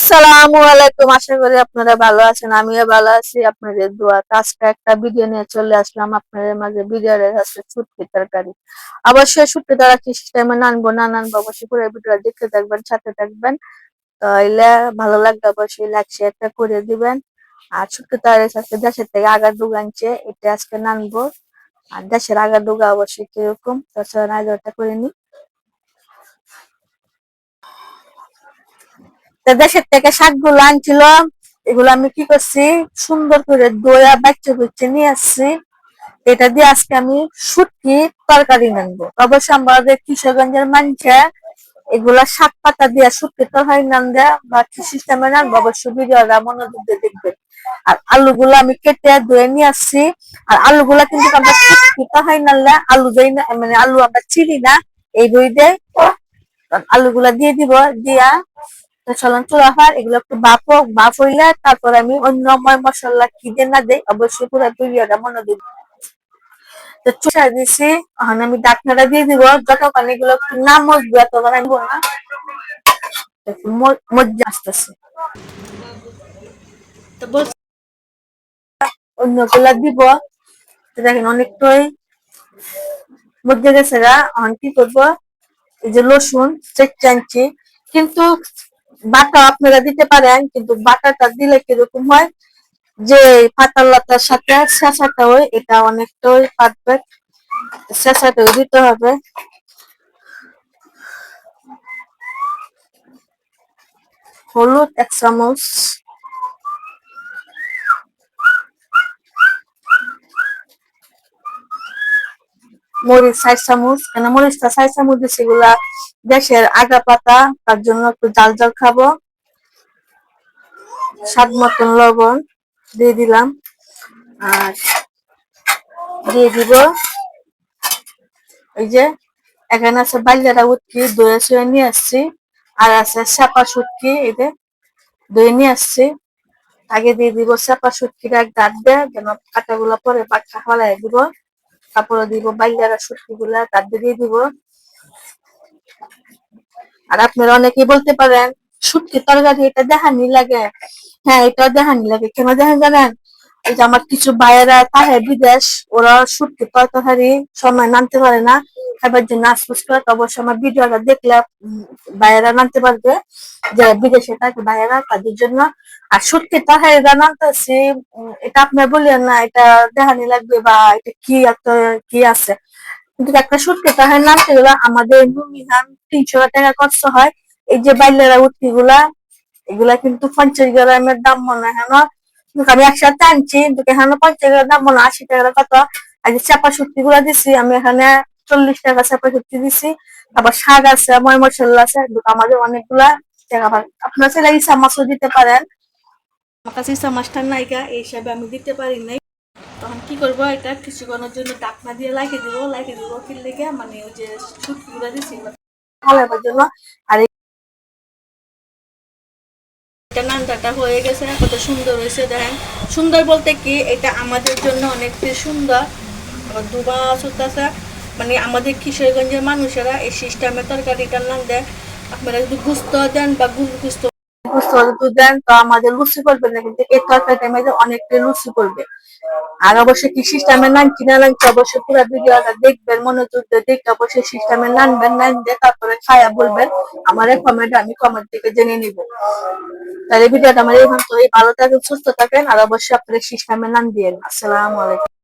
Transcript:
আসসালামু আলাইকুম, আশা করি আপনারা ভালো আছেন, আমিও ভালো আছি আপনাদের দোয়া আজকে একটা ভিডিও নিয়ে চলে আসলাম আপনাদের মাঝে ভিডিওর আছে শুটকি তরকারি। অবশ্যই শুটকি তারা কি সিস্টেমে নানবো, না নানবো অবশ্যই পুরো ভিডিও দেখতে থাকবেন, সাথে থাকবেন। তাইলে ভালো লাগবে অবশ্যই লাইক শেয়ারটা করে দিবেন। আর শুটকি তারা আজকে দেশের থেকে আগা ডুগ আনছে, এটা আজকে নানবো। আর দেশের আগা ডুগা অবশ্যই কীরকম, তাছাড়া নাইজরটা করে নিই। দেশের থেকে শাকগুলো আনছিল এগুলো আমি কি করছি, সুন্দর করে দইয়া বাচ্চা বুচ্চে নিয়ে আসছি। এটা দিয়ে আজকে আমি শুটকি তরকারি নানবো অবশ্য আমাদের কিশোরগঞ্জের মানুষে এগুলা শাক পাতা দিয়ে শুটকি তরকারি নান দেয় বা কি সিস্টেমে নানবো অবশ্য ভিডিওটা মনোযোগ দিয়ে দেখবেন। আর আলুগুলো আমি কেটে ধুয়ে নিয়ে আসছি। আর আলুগুলা কিন্তু আমরা শুটকি তরকারি নানলে আলু দেই না মানে আলু আমরা চিনি না, এই দই দেয় আলুগুলা দিয়ে দিব, দিয়া তো চলন চুলাফার এগুলো একটু বাপ হোক বাপ হইলে তারপর আমি অন্য মশলা কি দিয়ে না দেই অবশ্যই পুরো ভিডিওটা মনে দিব তো চুষা দিছি এখন আমি ডাকনাটা দিয়ে দিব। যতক্ষণ এগুলো একটু না মজবো তখন আমি না। মজ্জা আসতেছে। অন্যগুলা দিব। দেখেন অনেকটাই মধ্যে গেছে গা। এখন কি করব? এই যে রসুন চেক চাঞ্চি কিন্তু বাটা আপনারা দিতে পারেন, কিন্তু বাটাটা দিলে কীরকম হয়? যে পাতার লতার সাথে শেষাটা হয়, এটা অনেকটাই পারফেক্ট শেষাটা দিতে হবে। হলুদ, এক চামচ। মরিচ ষাট চামচ কেন মরিচটা ষাট চামচ এগুলা দেশের আগা পাতা, তার জন্য একটু জাল জাল খাব। স্বাদ মতন লবণ দিয়ে দিলাম। আর দিয়ে দিব। এই যে, এখানে আছে বাল্যারা উঠকি দই শুয়ে নিয়ে আসছি। আর আছে চাপা সুটকি, এই যে দই নিয়ে আসছি। আগে দিয়ে দিব চাপা সুটকিটা গাছ দেয় যেন কাটাগুলো পরে বাচ্চা ফলাই দিব। তারপরে দিব বাইলারা সুটকি গুলা তাদের দিয়ে দিব। আর আপনারা অনেকেই বলতে পারেন শুটকি তরকারি, এটা দেখানি লাগে। হ্যাঁ এটা দেখানি লাগে। কেন দেখেন জানেন? এই যে আমার কিছু বাইরা তাহে বিদেশ, ওরা শুটকি তরকারি সময় নামতে পারে না। খাবার জন্য আশপাশ করে অবশ্যই আমার ভিডিওটা দেখলে বাইরা নামতে পারবে। যে বিদেশে থাকে বাইরা তাদের জন্য। আর শুটকি তরকারি নামতেছি, এটা আপনার বললেন না, এটা দেখানি লাগবে বা এটা কি একটা কি আছে। কিন্তু একটা শুটকি তরকারি নামতে গেলে আমাদের নুমিহান তিনশো টাকা খরচ হয়। এই যে বাইলেরা উঠি গুলা এগুলা কিন্তু পঞ্চাশ গ্রামের দাম মনে হয় না। আমি একসাথে আনছি এখানে পঞ্চাশ গ্রামের দাম মনে আশি টাকার কত? আর যে চাপা শুটকি গুলা দিছি আমি এখানে চল্লিশ টাকা চাপা শুটকি দিছি। তারপর শাক আছে ময় মশলা আছে আমাদের অনেকগুলা টাকা আপনার ছেলে ইসা মাছও দিতে পারেন? আমার কাছে ইসা মাছটা নাইকা এই হিসাবে আমি দিতে পারি নাই। তখন কি করব এটা কিছুক্ষণের জন্য ডাকনা দিয়ে লাগিয়ে দিব লাগিয়ে দিব কি লেগে মানে ওই যে শুটকি গুলা দিছি জন্য। আর এটা নানটাটা হয়ে গেছে কত সুন্দর হয়েছে, দেখেন। সুন্দর বলতে কি, এটা আমাদের জন্য অনেক সুন্দর। আবার দুবা আছে। মানে আমাদের কিশোরগঞ্জের মানুষেরা এই সিস্টেমে তরকারিটা নাম দেয়। আপনারা যদি গুস্ত দেন বা গুল গুস্ত গুস্ত যদি দেন তো আমাদের লুচি করবে না, কিন্তু এই তরকারিটা আমাদের অনেকটা লুচি করবে। আর অবশ্যই কি সিস্টেমে নান কিনা নানছে অবশ্যই পুরো ভিডিওটা দেখবেন মনোযোগ দিয়ে দেখতে অবশ্যই সিস্টেমে নানবেন নান দিয়ে তারপরে খায়া বলবেন। আমার কমেন্ট আমি কমেন্ট থেকে জেনে নিব। তাহলে ভিডিওটা আমার তো ভালো থাকেন, সুস্থ থাকেন, আর অবশ্যই আপনাদের সিস্টেমে নান দিয়ে আসসালামু আলাইকুম।